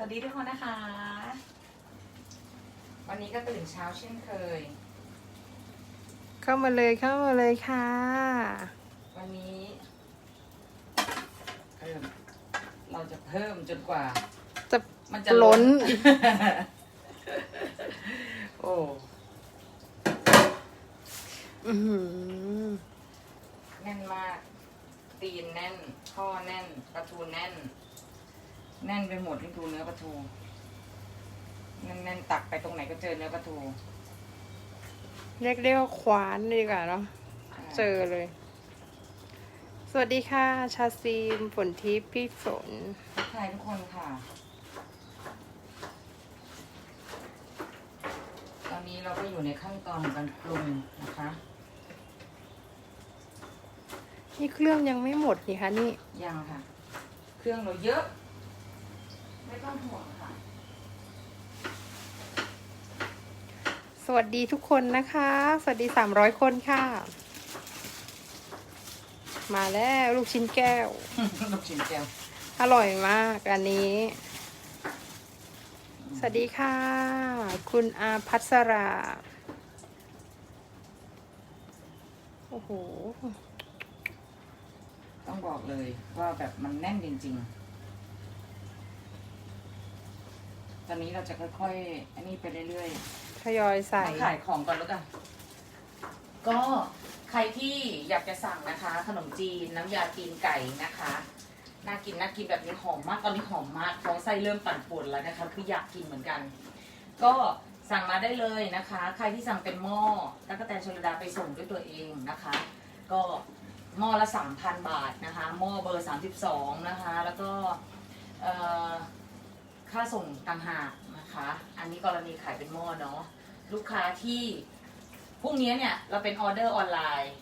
สวัสดีทุกคนนะคะ วันนี้ก็ตื่นเช้าเช่นเคย เข้ามาเลยเข้ามาเลยค่ะ วันนี้เพิ่มเราจะเพิ่มจนกว่า จะมันจะล้น โอ้อื้อหือแน่นมาก ตีนแน่น ข้อแน่นปลาทูแน่น แน่นไปหมดนี่ดูเนื้อปลาทูแน่นๆตักไปตรงไหนก็เจอเนื้อปลาทูเรียกได้ว่าควานดีกว่าเนาะเจอเลย สวัสดีค่ะ ชาซีมฝนทิพย์พี่ฝนทักทายทุกคนค่ะ ตอนนี้เราก็อยู่ในขั้นตอนของการปรุงนะคะ นี่เครื่องยังไม่หมดนี่คะนี่ยังค่ะ เครื่องเราเยอะ ไม่ต้องห่วงค่ะ สวัสดีทุกคนนะคะ สวัสดีสามร้อยคนค่ะ มาแล้วลูกชิ้นแก้ว ลูกชิ้นแก้ว อร่อยมากอันนี้ สวัสดีค่ะ คุณอาพัสรา โอ้โห ต้องบอกเลยว่าแบบมันแน่นจริง ๆ ตอนนี้เราจะค่อยๆ อันนี้ไปเรื่อยๆทยอยใส่ มาขายของก่อนแล้วกัน ก็ใครที่อยากจะสั่งนะคะ ขนมจีนน้ำยาตีนไก่นะคะ น่ากินน่ากินแบบนี้หอมมากตอนนี้หอมมากท้องไส้เริ่มปั่นป่วนแล้วนะคะคืออยากกินเหมือนกัน ก็สั่งมาได้เลยนะคะ ใครที่สั่งเป็นหม้อตั๊กแตนชลดาไปส่งด้วยตัวเองนะคะ ก็หม้อละ 3,000 บาทนะคะ หม้อเบอร์ 32 นะคะ แล้วก็เอ่อ ค่าส่งต่างหากนะคะ อันนี้กรณีขายเป็นหม้อเนาะลูกค้าที่พรุ่งนี้เนี่ยเราเป็นออเดอร์ออนไลน์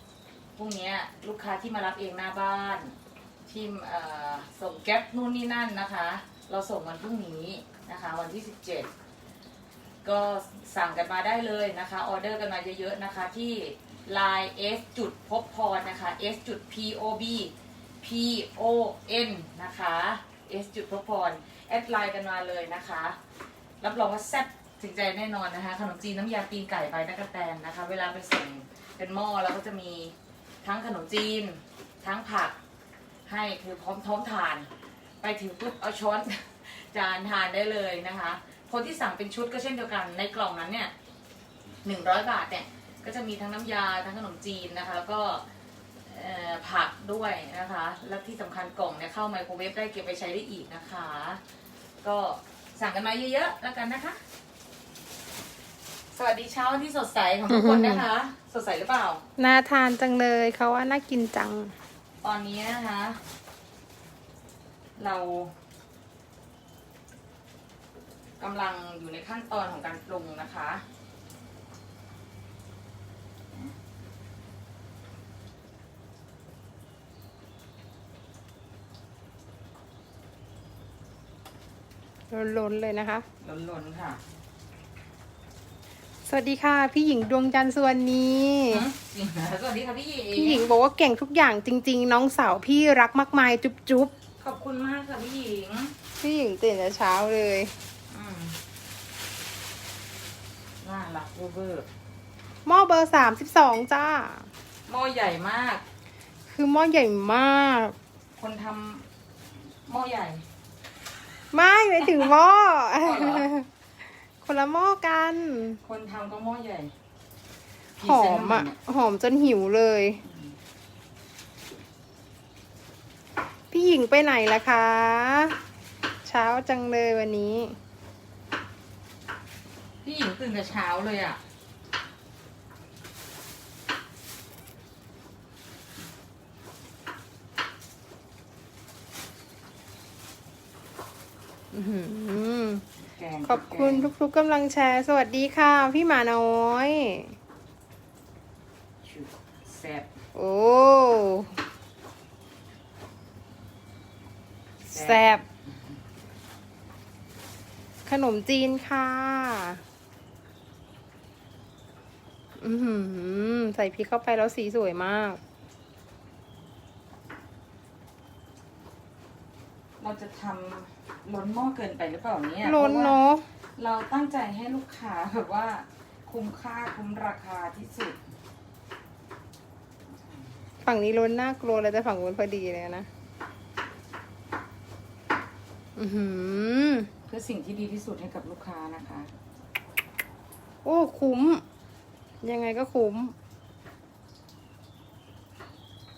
พรุ่งนี้ลูกค้าที่มารับเองหน้าบ้านที่ส่งแก๊ปนู่นนี่นั่นนะคะ เราส่งวันพรุ่งนี้นะคะ วันที่ 17 ก็สั่งกันมาได้เลยนะคะออเดอร์กันมาเยอะๆนะคะที่ line s จุดพบพรนะคะ s จุด p o b p o n นะคะ s จุดพบพรแอดไลน์กันมาเลยนะคะ รับรองว่าแซ่บถึงใจแน่นอนนะคะ ขนมจีนน้ำยาตีนไก่ไปนักกระแตนนะคะ เวลาไปส่งเป็นหม้อแล้วก็จะมีทั้งขนมจีน ทั้งผักให้คือพร้อมท้องทาน ไปถึงปุ๊บเอาช้อนจานทานได้เลยนะคะ คนที่สั่งเป็นชุดก็เช่นเดียวกันในกล่องนั้นเนี่ยหนึ่งร้อยบาทเนี่ยก็จะมีทั้งน้ำยาทั้งขนมจีนนะคะ แล้วก็ ด้วยนะคะ และที่สำคัญกล่องเนี่ยเข้าไมโครเวฟได้เก็บไปใช้ได้อีกนะคะ ก็สั่งกันมาเยอะๆแล้วกันนะคะ สวัสดีเช้าวันที่สดใสของทุกคนนะคะ สดใสหรือเปล่า น่าทานจังเลยเขาว่าน่ากินจัง ตอนนี้นะคะ เรากำลังอยู่ในขั้นตอนของการปรุงนะคะ ล้นๆเลยนะคะ ล้นๆค่ะ สวัสดีค่ะ พี่หญิงดวงจันทร์สวนนี้จริงนะสวัสดีค่ะพี่หญิง พี่หญิงบอกว่าเก่งทุกอย่างจริง ๆ น้องสาวพี่รักมากมายจุ๊บจุ๊บขอบคุณมากค่ะพี่หญิง พี่หญิงตื่นแต่เช้าเลยอืมน่ารักเวอร์หม้อเบอร์สามสิบสองจ้าๆหม้อใหญ่มาก คือหม้อใหญ่มาก คนทำหม้อใหญ่ ไม่ไปถึงหม้ออ๋อเหรอคนละหม้อกัน คนทำก็หม้อใหญ่หอมอะ หอมจนหิวเลย พี่หญิงไปไหนล่ะคะ เช้าจังเลยวันนี้ พี่หญิงตื่นแต่เช้าเลยอะ อื้อหือแกงขอบคุณแกงทุกๆกำลังแชร์ สวัสดีค่ะ พี่หมาน้อย ชุดแซ่บโอ้แซ่แซ่บขนมจีนค่ะ อือหือ ใส่พริกเข้าไปแล้วสีสวยมาก เราจะทำล้นหม้อเกินไปหรือเปล่าเนี่ยล้นพรว่เนาะ เราตั้งใจให้ลูกค้าแบบว่า คุ้มค่าคุ้มราคาที่สุด ฝั่งนี้ล้นน่ากลัวเลยแต่ฝั่งนู้นพอดีเลยนะ อือหือ เพื่อสิ่งที่ดีที่สุดให้กับลูกค้านะคะ โอ้ คุ้ม ยังไงก็คุ้ม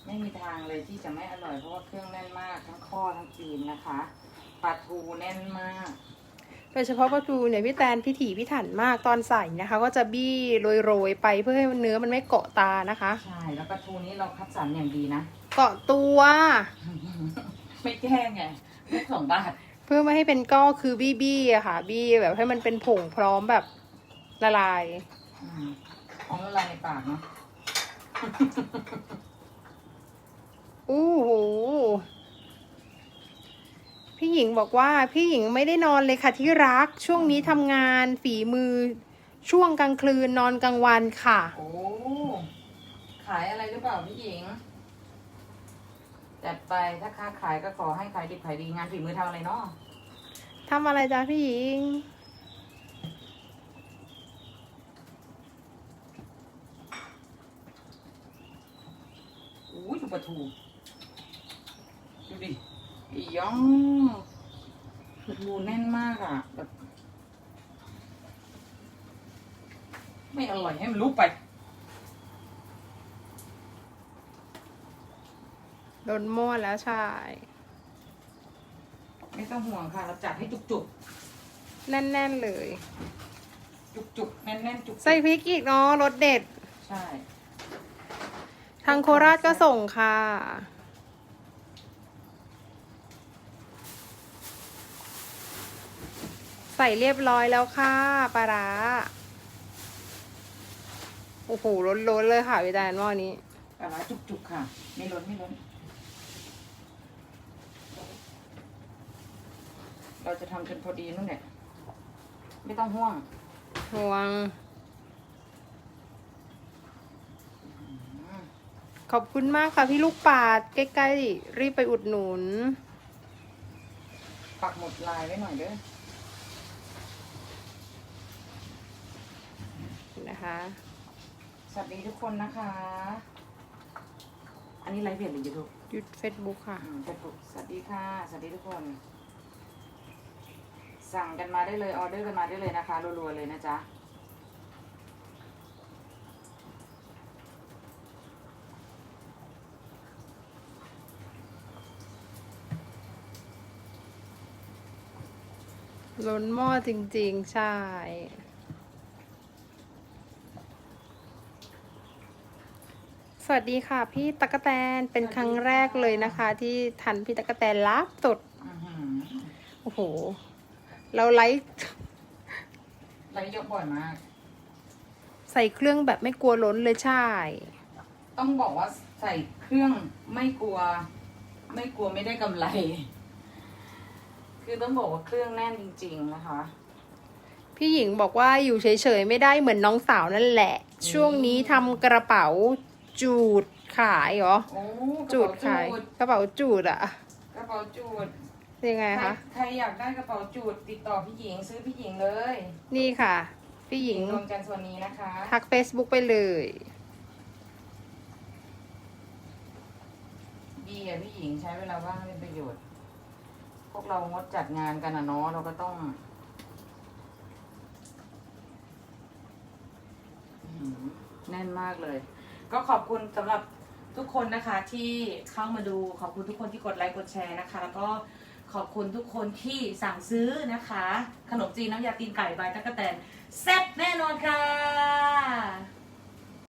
ไม่มีทางเลยที่จะไม่อร่อยเพราะว่าเครื่องแน่นมากทั้งข้อทั้งจีนนะคะปลาทูแน่นมาก โดยเฉพาะประตูเนี่ยพี่แตนพิถีพิถันมากตอนใส่นะคะ ก็จะบี้โรยๆไปเพื่อให้เนื้อมันไม่เกาะตานะคะ ใช่แล้วปลาทูนี้เราคัดสรรอย่างดีนะ เกาะตัว ไม่แกล้งไงลูกสองบาทเพื่อไม่ให้เป็นก้อคือบี้บี้อะค่ะ บี้แบบให้มันเป็นผงพร้อมแบบละลาย อืมของละลายในปากเนาะ อู้หูพี่หญิงบอกว่าพี่หญิงไม่ได้นอนเลยค่ะที่รักช่วงนี้ทำงานฝีมือช่วงกลางคืนนอนกลางวันค่ะ โอ้ ขายอะไรหรือเปล่าพี่หญิง จัดไปถ้าค้าขายก็ขอให้ขายดีขายดีงานฝีมือทำอะไรเนาะทำอะไรจ๊ะพี่หญิง อุ้ยดูปลาทู ดูดิอีย่องปลาทูแน่นมากอะแบบไม่อร่อยให้มันลุกไปโดนม้วนแล้วใช่ ไม่ต้องห่วงค่ะ เราจัดให้จุกแน่น ๆ เลย ๆ จุกๆ แน่นๆ จุกๆใส่พริกอีกเนาะรสเด็ด ใช่ ทางโคราชก็ส่งค่ะ ใส่เรียบร้อยแล้วค่ะปลาร้าโอ้โหล้นๆเลยค่ะพี่แตนหม้อนี้ปลาร้าจุกๆค่ะ ไม่ล้นไม่ล้น เราจะทำจนพอดีนู่นแหละไม่ต้องห่วง ห่วง ขอบคุณมากค่ะพี่ลูกปาด ใกล้ๆรีบไปอุดหนุน ปักหมุดลายไว้หน่อยเด้อ นะคะ สวัสดีทุกคนนะคะ อันนี้ไลฟ์เพจหรือยูทูบหยุดเฟซบุ๊กค่ะ เฟซบุ๊กสวัสดีค่ะ สวัสดีทุกคน สั่งกันมาได้เลยออเดอร์กันมาได้เลยนะคะรัวๆเลยนะจ๊ะ ล้นหม้อจริงๆ ใช่ สวัสดีค่ะพี่ตะกะแตนเป็นครั้งแรกเลยนะคะ ที่ทันพี่ตะกะแตนรับสดอื้อหือโอ้โห เราไลฟ์ไลฟ์ยกบ่อยมาก ใส่เครื่องแบบไม่กลัวล้นเลยใช่ ต้องบอกว่าใส่เครื่องไม่กลัว ไม่กลัวไม่ได้กำไร คือต้องบอกว่าเครื่องแน่นจริง ๆ นะคะ พี่หญิงบอกว่าอยู่เฉยๆไม่ได้เหมือนน้องสาวนั่นแหละ ช่วงนี้ทำกระเป๋า จูดขายเหรอ โอ้กระจูดเป๋าขายจูดกระเป๋าจูดอะกระเป๋าจูดยังไงใครคะใครอยากได้กระเป๋าจูดติดต่อพี่หญิงซื้อพี่หญิงเลยนี่ค่ะ พี่หญิงดวงจันทร์ส่วนนี้นะคะทัก Facebook ไปเลย ดีอะพี่หญิงใช้เวลาว่างให้เป็นประโยชน์ พวกเรางดจัดงานกันอะเนาะเราก็ต้องอื้อหือแน่นมากเลย ก็ขอบคุณสำหรับทุกคนนะคะที่เข้ามาดูขอบคุณทุกคนที่กดไลค์กดแชร์นะคะ แล้วก็ขอบคุณทุกคนที่สั่งซื้อนะคะ ขนมจีนน้ำยาตีนไก่ใบตะกะแตนแซ่บแน่นอนค่ะ